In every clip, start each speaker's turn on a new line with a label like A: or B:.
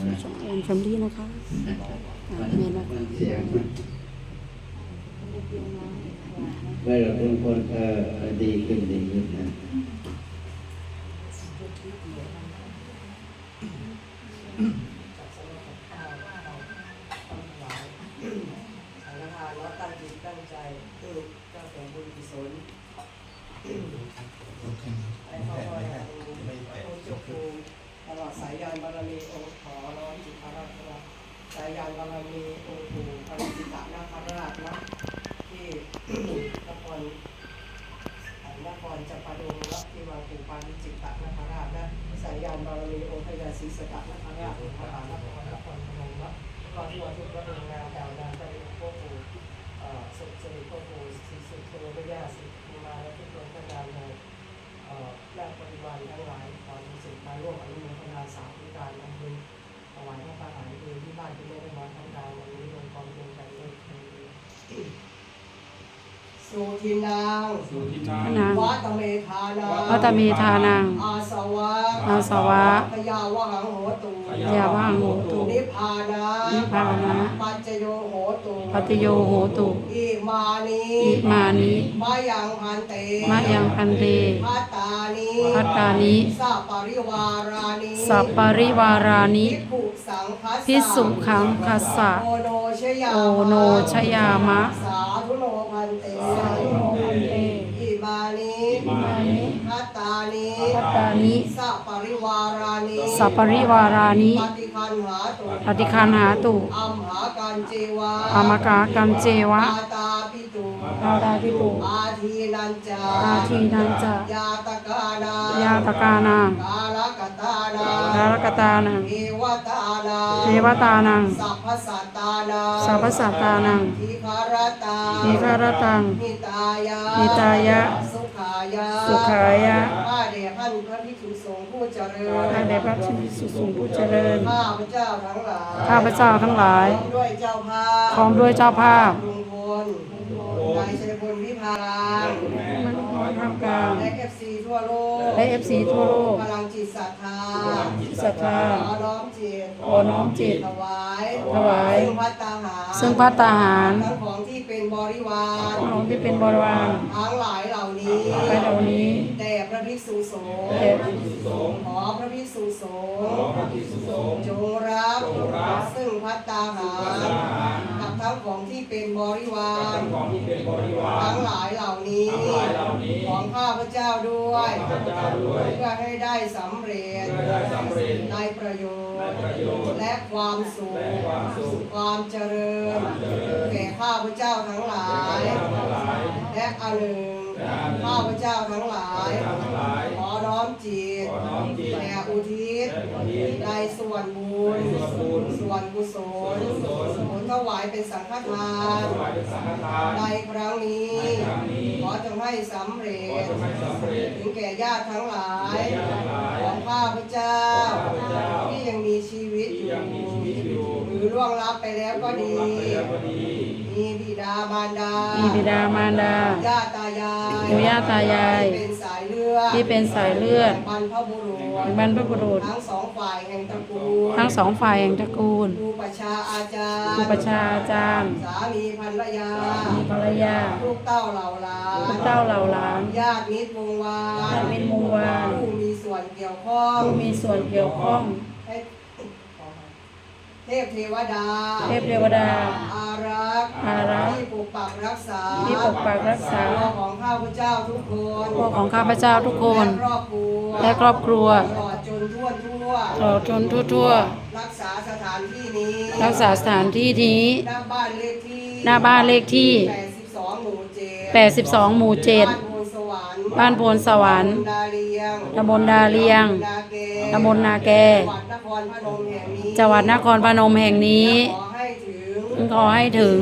A: สู่ช่องแอนแฟมิลี่นะคะแม่นะคะ
B: เสียงไม่หรอกบางคนเออดีขึ้นดีขึ้นนะ
C: สังฆทานว่าตั้งจิ ตลอดสายยานบารมีองค์ขอร้องจิตพระราชาสายยานบารมีองค์ปู่พระสิตานาคราชนะที่นครนครจัปาดงและที่วังปู่ปาริจิตตนาคราชนะสายยานบารมีองค์พญาศรีสตนาคราชพระมหานครนครพนมและก็ทั่วทุกพระองค์นามดาวดาวพระองค์พ่อปู่สุขสิริพ่อปู่ศรีสุขเทวดาสิมีมาและทุกคนก็นามในเอ่อญาติบริวารทั้งหลาย สิทธิ์มาร่วมอนุโมทนาสาธุการนำบุญถวายพระทหารเพลที่บ้านที่ไม่ได้มาทั้งดาววันนี้ลงกองเป็นกันด้วยเถิดสุทินัง
A: นาง
C: วัตเมธานัง
A: วัตเมธานัง
C: อาสวะ
A: อาสวะ
C: พยาวหังโหตุ
A: ยาว่างโหตุ
C: นิพพานะ
A: นิพพานะ
C: ปัจจโยโหตุ
A: ปฏิโยโหตุ
C: อิมานิ
A: อิมานิ
C: มายังพันเต
A: มะยังพันเต
C: พัตตานิ
A: พัตตานิ
C: สัปปริวารานิ
A: สัปปริวารานิ
C: ภิกขุสังคัสสะ
A: พิสุขังคัสสะ
C: โอโนชยา
A: โอโนชยามะ
C: สาธุโนพันเต นิ
A: พัตตานิ
C: สัปปริวารานิ
A: สัปปริวารานิ
C: ปฏิคันหาตุ
A: ปฏิคันหาตุ
C: อัมหากันเจวะ
A: อามกากันเจวะ
C: อาตาปิตุ
A: อาดาทิปุ
C: อาทีนันจา
A: อาทีนันจะ
C: ยาตกานา
A: ยาตกานา
C: กาลกตานา
A: ดารกตานัง
C: เทวตานา
A: เทวตานัง
C: สัพพสัตตานา
A: สัพพสัตตานัง
C: ทีคารตา
A: ทีฆารตัง
C: หิตายะ
A: หิตายะ
C: สุขายะ
A: สุขายะ
C: ข้าเดช ท่านพระภิกษุสงฆ์ผู้เจริญ
A: ข้าแต่พระชิสุสูงผู้เจริญ
C: ข้าพระเจ้าทั้งหลาย
A: ข้าพเจ้าทั้งหลาย
C: พร้อมด้วยเจ้าภาพ
A: พร้อมด้วยเจ้าภาพ
C: ลุงพลนายชัยพลวิภาราม
A: มันน้อยท่ามกลาง
C: และเอฟซีทั่วโลก
A: และเอฟซีทั่วโลก
C: พลังจิตศรัทธา
A: ศรัทธา
C: ขอน้อมจิต
A: ขอน้อมจิต
C: ถวาย
A: ถวาย
C: ซึ่งพัตตาหาร
A: ซึ่งพัตตาหาร
C: ทั้งของที่เป็นบริวาร
A: ของที่เป็นบริวาร
C: ทั้งหลายเหล่านี้
A: ไปเหล่านี้
C: แด่พระภิกษุสงฆ์
A: แด่
C: ขอพระภิกษุสงฆ์ จงรับซึ่งพัตตาหารกับทั้งของที่เป็นบริวารทั้งหลายเหล่านี้ของข้าพเจ้าด้วยเพื่อให้ได้สำเร็จในประโยชน์และความสุขความเจริญ แก่ข้าพเจ้าทั้งหลาย และอันหนึ่ง ข้าพเจ้าทั้งหลาย ขอน้อมจิตแด่อุทิศในส่วนบุญส่วนกุศลผลถวายเป็นสังฆทานในครั้งนี้ ขอจงให้สำเร็จ ถึงแก่ญาติทั้งหลาย ของข้าพเจ้า ที่ยังมีชีวิตอยู่ หรือล่วงลับไปแล้วก็ดี มีบิดามารดา
A: มีบิดามารดา
C: ญาติตายาย
A: ปู่ย่าตายาย
C: ที่เป็นสายเลือด
A: ที่เป็นสายเลือด
C: บรรพบุรุษ
A: บรรพบุรุษ
C: ทั้งสองฝ่ายแห่งตระกูล
A: ทั้งสองฝ่ายแห่งตระกูล
C: ครูประชาอาจารย์
A: ครูประชาอาจารย์
C: สามีภรรยา
A: มีภรรยา
C: ลูกเต้าเหล่าหลาน
A: ลูกเต้าเหล่าหลาน
C: ญาติมิตรวงวา
A: ญาติมิตรวงวาน
C: ผู้มีส่วนเกี่ยวข้อง
A: ผู้มีส่วนเกี่ยวข้อง
C: ให้เทพเทวดา
A: เทพเทวดา
C: อารักษ์
A: อารักษ์
C: ที่ป กปักรักษา
A: ที่ปกปักรักษา
C: ตัวของข้าพเจ้าทุกคน
A: พวกของข้าพเจ้าทุกคน
C: และครอบครัว
A: และครอบครัว
C: ตลอดจนทั่วทั่ว
A: ตลอดจนทั่ว
C: รักษาสถานที่นี้
A: ๆรักษาสถานที่นี้
C: หน้าบ้านเลขที่
A: หน้าบ้านเลขที่
C: 82หมู่7
A: 82หมู่7
C: บ้านโพนสวรรค์
A: บ้านโพนสวรรค์
C: ดาเลียง
A: ตำบลดาเลียง
C: นาเก
A: ตำบลนาแก
C: จังหวัดนครพนมแห่งนี้
A: จังหวัดนครพนมแห่งนี้
C: ขอให้ถึง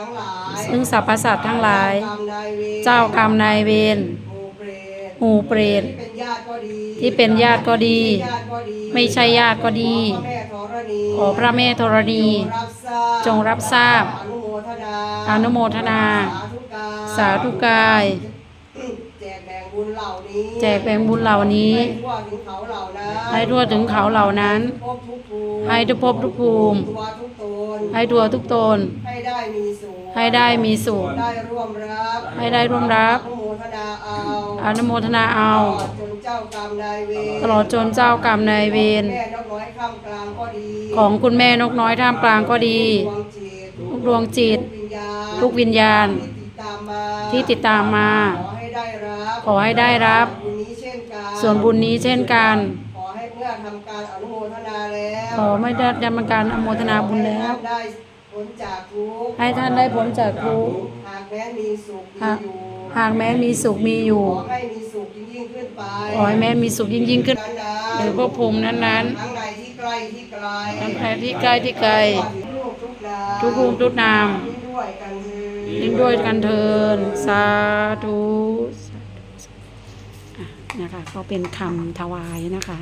A: ซึ่งขอให้ถึง
C: สรรพสัตว์ทั้งหลาย
A: ซึ่งสรรพสัตว์ทั้งหลาย
C: เจ้ากรรมนายเวร
A: เจ้ากรรมนายเวร
C: หมู่เปรต
A: หมู่เปรต
C: ที่เป็นญาติก็ดี
A: ที่เป็นญาติก็ดี ไม่ใช่ญาติก็ดี ขอพระแม่ธรณี จงรับทราบ
C: อนุโมทนา
A: อนุโมทนา
C: สาธุการ
A: สาธุกาย
C: แจกแบ่งบุญบุญเหล่านี้
A: แจกแบ่งบุญเหล่านี้
C: ให้ทั่วถึงเขาเหล่านั้น
A: ให้ทั่วถึงเขาเหล่านั้น
C: พบทุกภูมิ
A: ให้ทุกภพทุกภูมิ
C: ตัวทุกตน
A: ให้ตัวทุกตน
C: ให้ได้มีสุข
A: ให้ได้มีสุข
C: ได้ร่วมรับ
A: ให้ได้ร่วมรับ
C: อนุโมทนาเอา
A: อนุโมทนาเอา
C: ตลอดจนเจ้ากรรมนายเวร
A: ตลอดจนเจ้ากรรมนายเวร
C: แม่นกน้อยข้ามกลางก็ดี
A: ของคุณแม่นกน้อยท่ามกลางก็ดี
C: ดวงจิต
A: ทุกดวงจิต
C: ทุกวิญญาณ
A: ทุกวิญญาณ
C: ที่ติดตามมา
A: ที่ติดตามมา
C: ขอให้ ได้รับ
A: ขอให้ได้รับ
C: บุญนี้เช่นกัน
A: ส่วนบุญนี้เช่นกัน
C: ขอให้เมื่อทำการอนุโมทนาแล้ว
A: ขอไม่ได้ดำเนินการอนุโมทนาบุญแล้ว
C: ให้ท่านได้ผลจากทุกข์
A: ให้ท่านได้พ้นจากทุกข์
C: หากแม้มีสุขมี
A: หาก
C: อยู่
A: หากแม้มีสุขมีอยู่
C: ขอให้มีสุขยิ่งยิ่งขึ้นไป
A: ขอให้แม้มีสุขยิ่งยิ่งขึ้น
C: นั้นๆ
A: หรือภพภูมินั้น
C: ทั้งในที่ใกล้ที่ไกล
A: ทั้งในที่ใกล้ที่ไกล
C: ทุกรูปทุกนาม
A: ๆทุกภูมิทุกนาม
C: ยิ่งด้วยกัน เถิด
A: ยิ่งด้วยกันเทินสาธุนะคะก็เป็นคำถวายนะคะ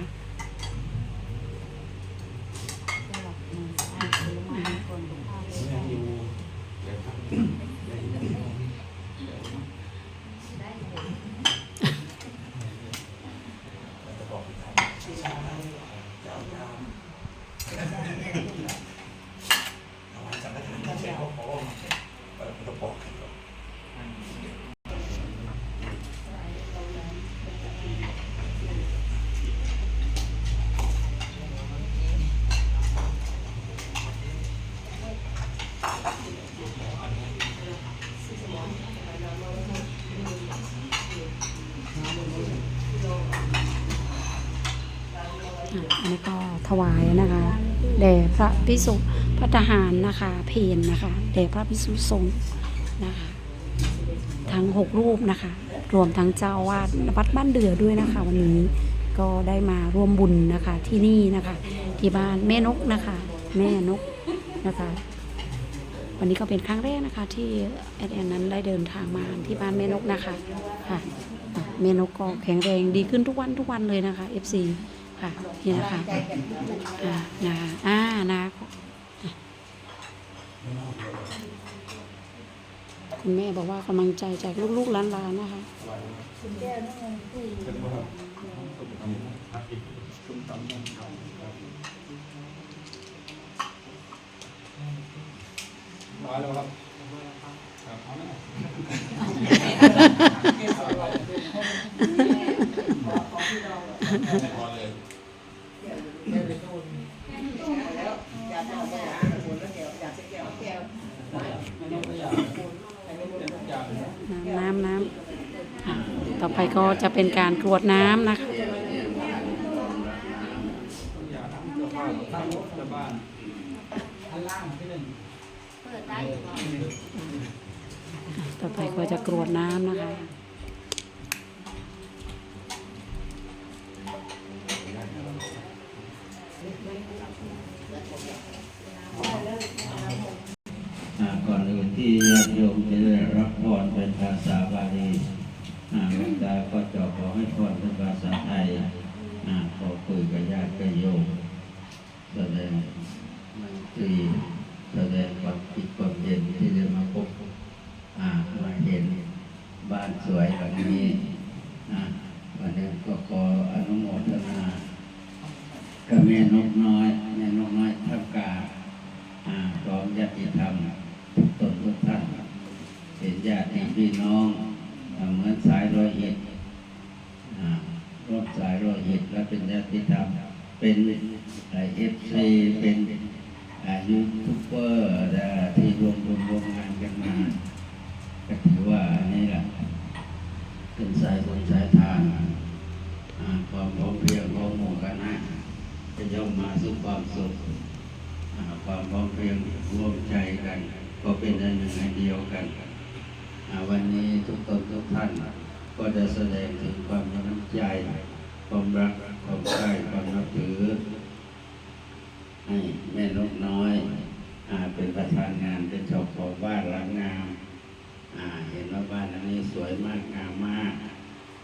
A: อันนี้ก็ ถวายนะคะแด่พระพิสุพระทหารนะคะ เพนนะคะแด่พระพิสุสงฆ์นะคะ ทั้งหกรูปนะคะ รวมทั้งเจ้าอาวาดวัดบ้านเดือด้วยนะคะ วันนี้ก็ได้มาร่วมบุญนะคะที่นี่นะคะ ที่บ้านแม่นกนะคะ แม่นกนะคะ วันนี้ก็เป็นครั้งแรกนะคะ ที่แอดแอนนั้นได้เดินทางมาที่บ้านแม่นกนะคะค่ะอะแม่นกก็แข็งแรงดีขึ้นทุกวันทุกวันเลยนะคะ FC ค่ะนี่นะคะอ่านะอ่านะคุณแม่บอกว่ากำลังใจจากลูกๆหลานๆนะคะ
D: ร้อยแล้วครับเอาหน่อยพอเลย
A: น้ำน้ำน้ำอะต่อ่อไปก็จะเป็นการกรวดน้ำนะคะ
D: ต่อ
A: ไปก็จะกรวดน้ำนะคะ
B: อ่าก่อนอื่นที่ญาติโยมจะได้รับพรเป็นภาษาบาลีอ่าหลวงตา ก็จะขอให้พรเป็นภาษาไทยขอคุยกับญาติกับโยมแสดงมันตรีแสดงความคิดความเย็นที่ได้มาพบอ่ามาเห็นบ้านสวยหลังนี้อ่าวันนี้ก็ขออนุโมทนากับแม่นกน้อยแม่นกน้อยทับกาอ่าพร้อมญาติธรรมตนทุกท่านเป็นญาติพี่น้องเหมือนสายรอยเห็ดอ่าร่วมสายรอยเห็ดและเป็นญา ติธรรมเป็นเอฟซีเป็นยูทูบเบอร์อ่าที่รวมรวมรวมงานกันมาก็ถือว่าอันนี้แหละเป็นสายบุญสายทานความพร้อมเพรียงของหมู่คณะจะย่อมมาสู่ความสุขความพร้อมเพรียงร่วมใจกัน ก็เป็นอันหนึ่งอันเดียวกันวันนี้ทุกตนทุกท่านก็จะแสดงถึงความมีน้ำใจความรัก ความใกล้ความนับถือ ให้แม่นกน้อยอาเป็นประธานงานเป็นเจ้าของบ้านหลังงามอาเห็นว่าบ้านหลังนี้สวยมากงามมาก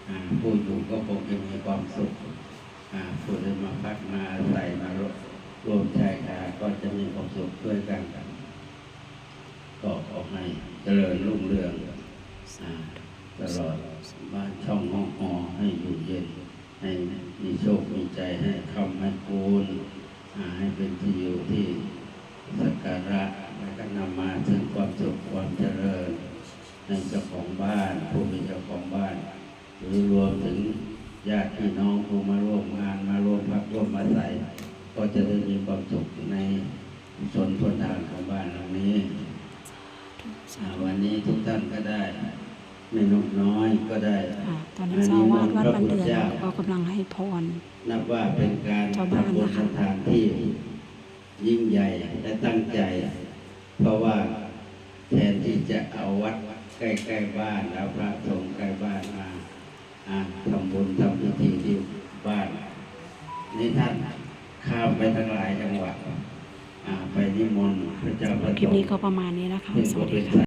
B: อาผู้อยู่ก็คงจะมีความสุขอาผู้ได้มาพักมาอาศัยมาร่วรวมใจกันก็จะมีความสุขด้วยกันก็ขอให้เจริญรุ่งเรืองตลอดบ้านช่องห้องหอให้อยู่เย็น ให้มีโชค มีใจให้คำให้คูณให้เป็นที่อยู่ที่สักการะและก็นำมาถึงความสุขความเจริญ ในเจ้าของบ้านผู้เป็นเจ้าของบ้าน หรือรวมถึงญาติพี่น้องผู้มาร่วมงานมาร่วมพักร่วมอาศัย ก็จะได้มีความสุขในชนพ้นทางของบ้านหลังนี้วันนี้ทุกท่านก็ได้ ไม่นกน้อยก็ได้
A: ค่ะตอนนี้เจ้าอาวาดวัดบันเดือนก็กำลังให้พร
B: นับว่าเป็นการ
A: ชาวบ้าน
B: ทำบุญ
A: นะคะ
B: ทำทานที่ยิ่งใหญ่และตั้งใจ เพราะว่าแทนที่จะเอาวัดใกล้ๆบ้านเอาพระสงฆ์ใกล้บ้านมาอ่าทำบุญทำพิธีที่บ้าน นี่ท่านข้ามไปทั้งหลายจังหวัดอ่าไปนิมนต์พระเจ้าประ
A: คลิป
B: สง
A: นี้
B: ฆ์
A: ก็ประมาณนี้นะคะ
B: ซึ่ง
A: ส
B: ก็
A: วัสดี
B: เป็น
A: ค่ะ